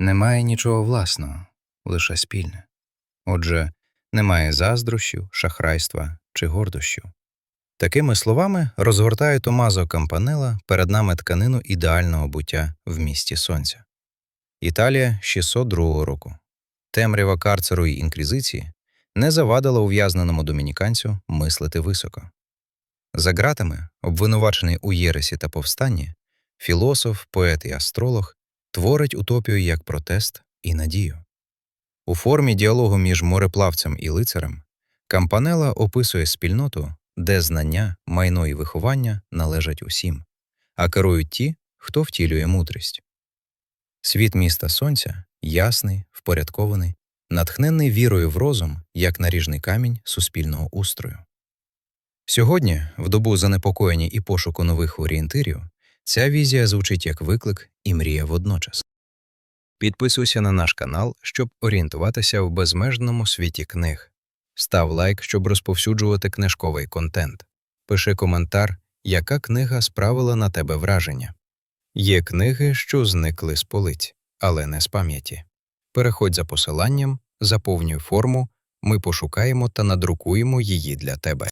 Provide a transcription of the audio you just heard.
Немає нічого власного, лише спільне. Отже, немає заздрощів, шахрайства чи гордощів. Такими словами розгортає Томазо Кампанела перед нами тканину ідеального буття в місті сонця. Італія 602 року. Темрява карцеру й інквізиції не завадила ув'язненому домініканцю мислити високо. За ґратами, обвинувачений у єресі та повстанні, філософ, поет і астролог творить утопію як протест і надію. У формі діалогу між мореплавцем і лицарем Кампанела описує спільноту, де знання, майно і виховання належать усім, а керують ті, хто втілює мудрість. Світ міста сонця ясний, впорядкований, натхнений вірою в розум як наріжний камінь суспільного устрою. Сьогодні, в добу занепокоєння і пошуку нових орієнтирів, ця візія звучить як виклик і мрія водночас. Підписуйся на наш канал, щоб орієнтуватися в безмежному світі книг. Став лайк, щоб розповсюджувати книжковий контент. Пиши коментар, яка книга справила на тебе враження. Є книги, що зникли з полиць, але не з пам'яті. Переходь за посиланням, заповнюй форму, ми пошукаємо та надрукуємо її для тебе.